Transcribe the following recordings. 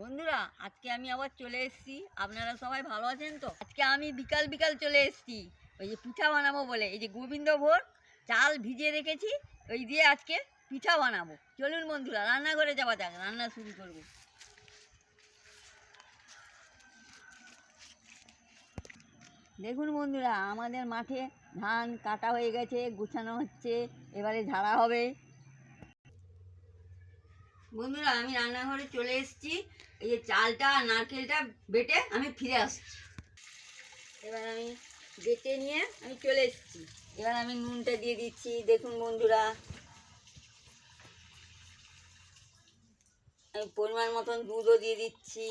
বন্ধুরা, আজকে আমি আবার চলে এসেছি। আপনারা সবাই ভালো আছেন তো? আজকে আমি বিকাল বিকাল চলে এসেছি। ওই যে পিঠা বানাবো বলে, এই যে গোবিন্দ ভোগ, চাল ভিজিয়ে রেখেছি, ওই দিয়ে আজকে পিঠা বানাবো। চলুন বন্ধুরা, রান্নাঘরে যাওয়া যাক, রান্না শুরু করব। দেখুন বন্ধুরা, আমাদের মাঠে ধান কাটা হয়ে গেছে, গুছানো হচ্ছে, এবারে ঝাড়া হবে। বন্ধুরা, আমি রান্নাঘরে চলে এসেছি। এই যে চালটা আর নারকেলটা বেটে আমি ফিরে আসছি। এবার আমি বেটে নিয়ে আমি চলে এসেছি। এবার আমি নুনটা দিয়ে দিচ্ছি। দেখুন বন্ধুরা, আমি পরিমাণ মতন দুধও দিয়ে দিচ্ছি।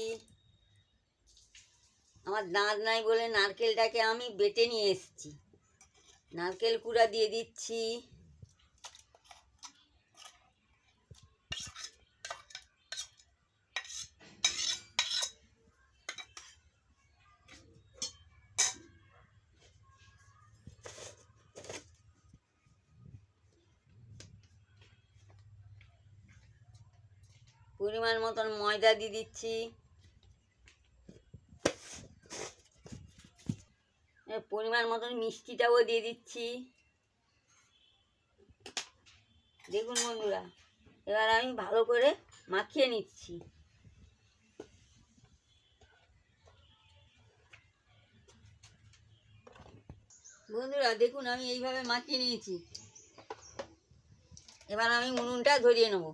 আমার দাঁত নাই বলে নারকেলটাকে আমি বেটে নিয়ে এসেছি। নারকেল কুড়া দিয়ে দিচ্ছি। পরিমাণ মতন ময়দা দিয়ে দিচ্ছি। পরিমাণ মতন মিষ্টিটাও দিয়ে দিচ্ছি। দেখুন বন্ধুরা, এবার আমি ভালো করে মাখিয়ে নিচ্ছি। বন্ধুরা, দেখুন আমি এইভাবে মাখিয়ে নিয়েছি। এবার আমি উনুনটা ধরিয়ে নেব।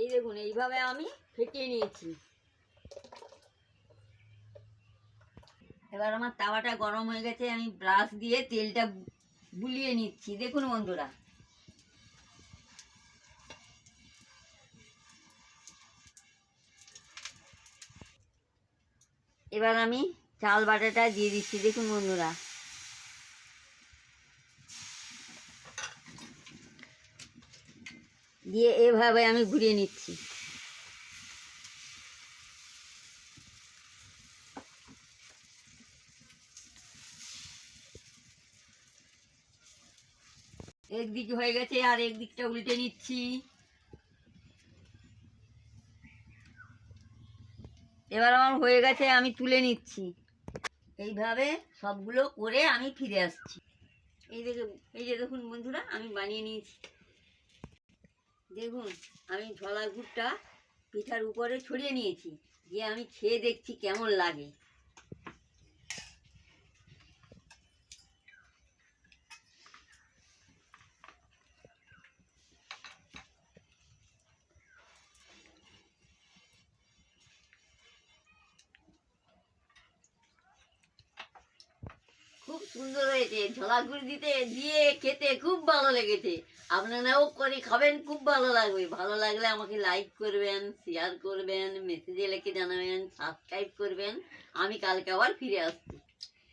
এই দেখুন, এইভাবে আমি ফেটিয়ে নিয়েছি। এবার আমার তাওয়াটা গরম হয়ে গেছে, আমি ব্রাশ দিয়ে তেলটা বুলিয়ে নিচ্ছি। দেখুন বন্ধুরা। এবার আমি চাল বাটাটা দিয়ে দিচ্ছি, দেখুন বন্ধুরা। দিয়ে এভাবে আমি ঘুরিয়ে নিচ্ছি। একদিক হয়ে গেছে আর একদিকটা উল্টে নিচ্ছি। এবার আমার হয়ে গেছে, আমি তুলে নিচ্ছি। এইভাবে সবগুলো করে আমি ফিরে আসছি। এই দেখে এই যে দেখুন বন্ধুরা, আমি বানিয়ে নিয়েছি। দেখুন আমি ঝলা গুড়টা পিঠার উপরে ছড়িয়ে নিয়েছি। দিয়ে আমি খেয়ে দেখছি কেমন লাগে খুব সুন্দর হয়েছে। ঝোলা গুড় দিতে দিয়ে খেতে খুব ভালো লেগেছে। আপনারাও করে খাবেন, খুব ভালো লাগবে। ভালো লাগলে আমাকে লাইক করবেন শেয়ার করবেন মেসেজে লিখে জানাবেন সাবস্ক্রাইব করবেন। আমি কালকে আবার ফিরে আসছি।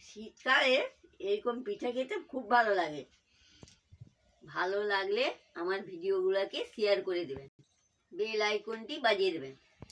শীতকালে এরকম পিঠা খেতে খুব ভালো লাগে। ভালো লাগলে আমার ভিডিওগুলোকে শেয়ার করে দেবেন। বেল আইকনটি বাজিয়ে দেবেন।